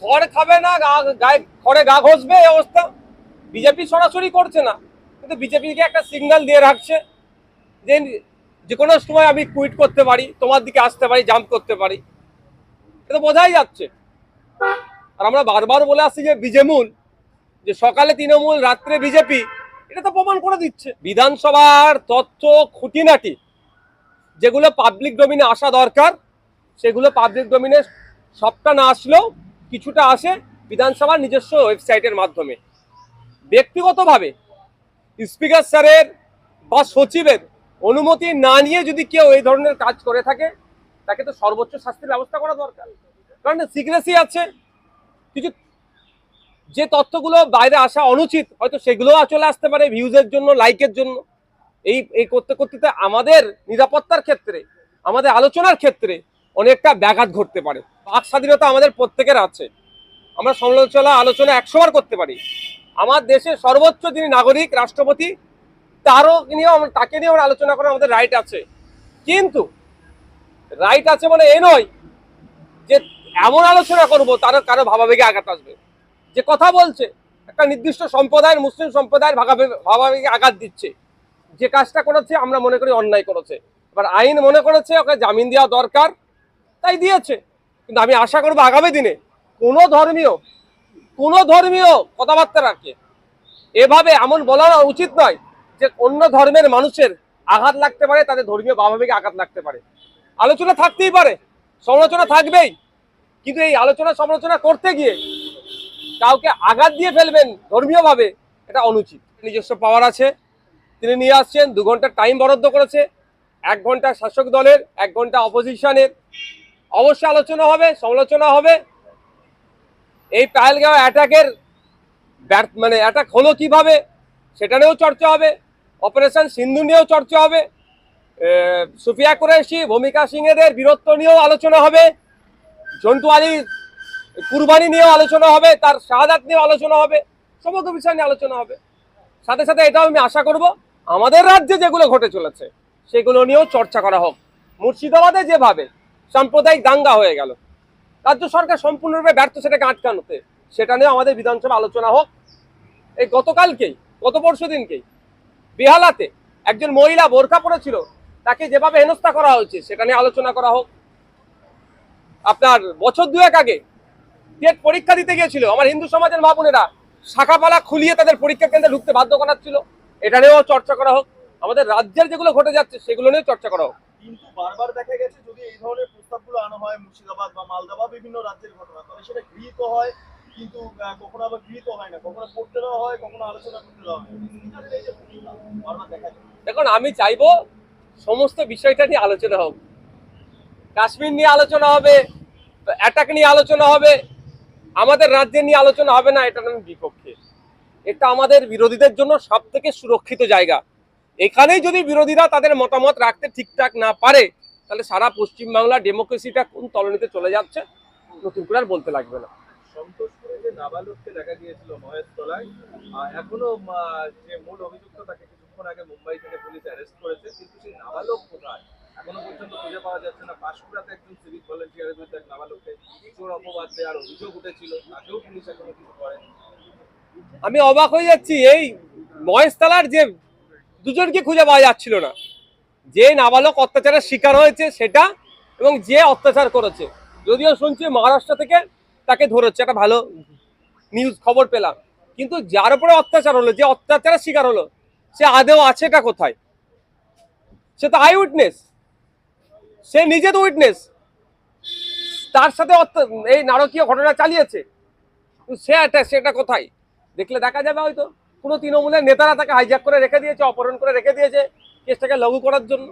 খড় খাবে না গায়ে খড়ে গা ঘষবে এই অবস্থা। বিজেপি সরাসরি করছে না। কিন্তু বিজেপিকে একটা সিগন্যাল দিয়ে রাখছে যে যে কোনো সময় আমি কুইট করতে পারি, তোমার দিকে আসতে পারি জাম্প করতে পারি। এটা বোঝাই যাচ্ছে। আর আমরা বারবার বলে আসছি যে বিজেমূল, যে সকালে তৃণমূল, রাত্রে বিজেপি, এটা তো প্রমাণ করে দিচ্ছে। বিধানসভার তথ্য খুঁটিনাটি, যেগুলো পাবলিক ডোমিনে আসা দরকার, সেগুলো পাবলিক ডোমিনে সবটা না আসলেও কিছুটা আসে বিধানসভার নিজস্ব ওয়েবসাইটের মাধ্যমে। ব্যক্তিগতভাবে স্পিকার স্যারের বা সচিবের অনুমতি না নিয়ে যদি কেউ এই ধরনের কাজ করে থাকে, তাকে তো সর্বোচ্চ শাস্তির ব্যবস্থা করা দরকার। কারণ সিক্রেসি আছে, কিছু যে তথ্যগুলো বাইরে আসা অনুচিত, হয়তো সেগুলোও চলে আসতে পারে ভিউজের জন্য, লাইকের জন্য। এই এই করতে করতে আমাদের নিরাপত্তার ক্ষেত্রে, আমাদের আলোচনার ক্ষেত্রে অনেকটা ব্যাঘাত ঘটতে পারে। বাক স্বাধীনতা আমাদের প্রত্যেকের আছে। আমরা সমালোচনা, আলোচনা একশোবার করতে পারি। আমার দেশের সর্বোচ্চ যিনি নাগরিক, রাষ্ট্রপতি, তারও নিয়েও আমরা তাকে নিয়েও আমরা আলোচনা করার আমাদের রাইট আছে। কিন্তু রাইট আছে মানে এ নয় যে এমন আলোচনা করব তার কারও ভাবাবেগে আঘাত আসবে। যে কথা বলছে, একটা নির্দিষ্ট সম্প্রদায়ের, মুসলিম সম্প্রদায়ের ভাবাবেগে আঘাত দিচ্ছে। যে কাজটা করেছে, আমরা মনে করি অন্যায় করেছে। এবার আইন মনে করেছে, ওকে জামিন দেওয়া দরকার। তাই দিয়েছে। কিন্তু আমি আশা করব আগামী দিনে কোনো ধর্মীয় কোনো ধর্মীয় কথাবার্তা রাখে। এভাবে এমন বলা উচিত নয় যে অন্য ধর্মের মানুষের আঘাত লাগতে পারে, তাদের ধর্মীয় ভাবাবেগে আঘাত লাগতে পারে। আলোচনা থাকতেই পারে, সমালোচনা থাকবেই। কিন্তু এই আলোচনা সমালোচনা করতে গিয়ে কাউকে আঘাত দিয়ে ফেলবেন ধর্মীয়ভাবে, এটা অনুচিত। নিজস্ব পাওয়ার আছে, তিনি নিয়ে আসছেন, দু ঘণ্টা টাইম বরাদ্দ করেছে, এক ঘণ্টা শাসক দলের, এক ঘণ্টা অপোজিশনের অবশ্যই আলোচনা হবে, সমালোচনা হবে। এই পায়েলগাঁও অ্যাটাকের ব্যর্থ মানে অ্যাটাক হলো কীভাবে, সেটা নিয়েও চর্চা হবে। অপারেশন সিন্ধু নিয়েও চর্চা হবে। সুফিয়া কুরেশি ভূমিকা সিং এদের বীরত্ব নিয়েও আলোচনা হবে। জন্টু আলী কুরবানি নিয়েও আলোচনা হবে, তার শাহাদাত নিয়েও আলোচনা হবে, সমগ্র বিষয় নিয়ে আলোচনা হবে। সাথে সাথে এটাও আমি আশা করব, আমাদের রাজ্যে যেগুলো ঘটে চলেছে, সেগুলো নিয়েও চর্চা করা হোক। মুর্শিদাবাদে যেভাবে সাম্প্রদায়িক দাঙ্গা হয়ে গেল। রাজ্য সরকার সম্পূর্ণরূপে ব্যর্থ সেটাকে আটকানোতে। সেটা নিয়ে আমাদের বিধানসভা আলোচনা হোক। এই গতকালকেই, গত পরশু দিনকেই বেহালাতে একজন মহিলা বোরখা পড়েছিল তাকে যেভাবে হেনস্থা করা হয়েছে, সেটা নিয়ে আলোচনা করা হোক। আপনার বছর দুয়েক আগে টেট পরীক্ষা দিতে গিয়েছিল। আমার হিন্দু সমাজের মা বোনেরা শাখাপালা খুলিয়ে তাদের পরীক্ষা কেন্দ্রে ঢুকতে বাধ্য করাচ্ছিল। এটা নিয়েও চর্চা করা হোক। আমাদের রাজ্যের যেগুলো ঘটে যাচ্ছে, সেগুলো নিয়েও চর্চা করা হোক। কিন্তু বারবার দেখা গেছে যদি এই ধরনের প্রস্তাবগুলো আনা হয় মুর্শিদাবাদ বা মালদা বা বিভিন্ন রাজ্যের ঘটনা। তবে সেটা গৃহীত হয়, কিন্তু কখনো আবার গৃহীত হয় না। কখনো পড়তে দেওয়া হয়, কখনো আলোচনা করতে দেওয়া হয়। দেখুন, আমি চাইব সমস্ত বিষয়টা নিয়ে আলোচনা হোক। কাশ্মীর নিয়ে আলোচনা হবে অ্যাটাক নিয়ে আলোচনা হবে, আমাদের রাজ্যে নিয়ে আলোচনা হবে না, এটা আমি বিপক্ষে। এটা আমাদের বিরোধীদের জন্য সব থেকে সুরক্ষিত জায়গা। এখানেই যদি বিরোধীরা তাদের মতামত রাখতে ঠিকঠাক না পারে তাহলে সারা পশ্চিমবাংলা ডেমোক্রেসিটা কোন তলনিতে চলে যাচ্ছে নতুন করে আর বলতে লাগবে না। সন্তোষপুরে যে নাবালককে দেখা গিয়েছিল মহেশতলায় এখনও যে মূল অভিযুক্ত তাকে কিছুক্ষণ আগে মুম্বাই থেকে পুলিশ অ্যারেস্ট করেছে কিন্তু সেই নাবালক কোথায়? এখনও পর্যন্ত খুঁজে পাওয়া যাচ্ছে না। পাঁশকুড়াতে একজন সিভিক ভলেন্টিয়ারের বিরুদ্ধে এক নাবালককে চোর অপবাদ দেওয়ার অভিযোগ উঠেছিল তাকেও পুলিশ এখনও কিছু করেনি। আমি অবাক হয়ে যাচ্ছি এই মহেশতলার যে দুজনকে খুঁজে পাওয়া যাচ্ছিল না। যে নাবালক অত্যাচারের শিকার হয়েছে সেটা এবং যে অত্যাচার করেছে। যদিও শুনছি মহারাষ্ট্র থেকে তাকে ধরেছে, একটা ভালো নিউজ খবর পেলাম। কিন্তু যার উপরে অত্যাচার হলো, যে অত্যাচারের শিকার হলো, সে আদেও আছেটা কোথায়? সে তো আই উইটনেস সে নিজে তো উইটনেস তার সাথে এই নারকীয় ঘটনা চালিয়েছে। সে একটা সেটা কোথায়? দেখলে দেখা যাবে হয়তো। কোনো তৃণমূলের নেতারা তাকে হাইজ্যাক করে রেখে দিয়েছে, অপহরণ করে রেখে দিয়েছে। কেসটাকে লঘু করার জন্য।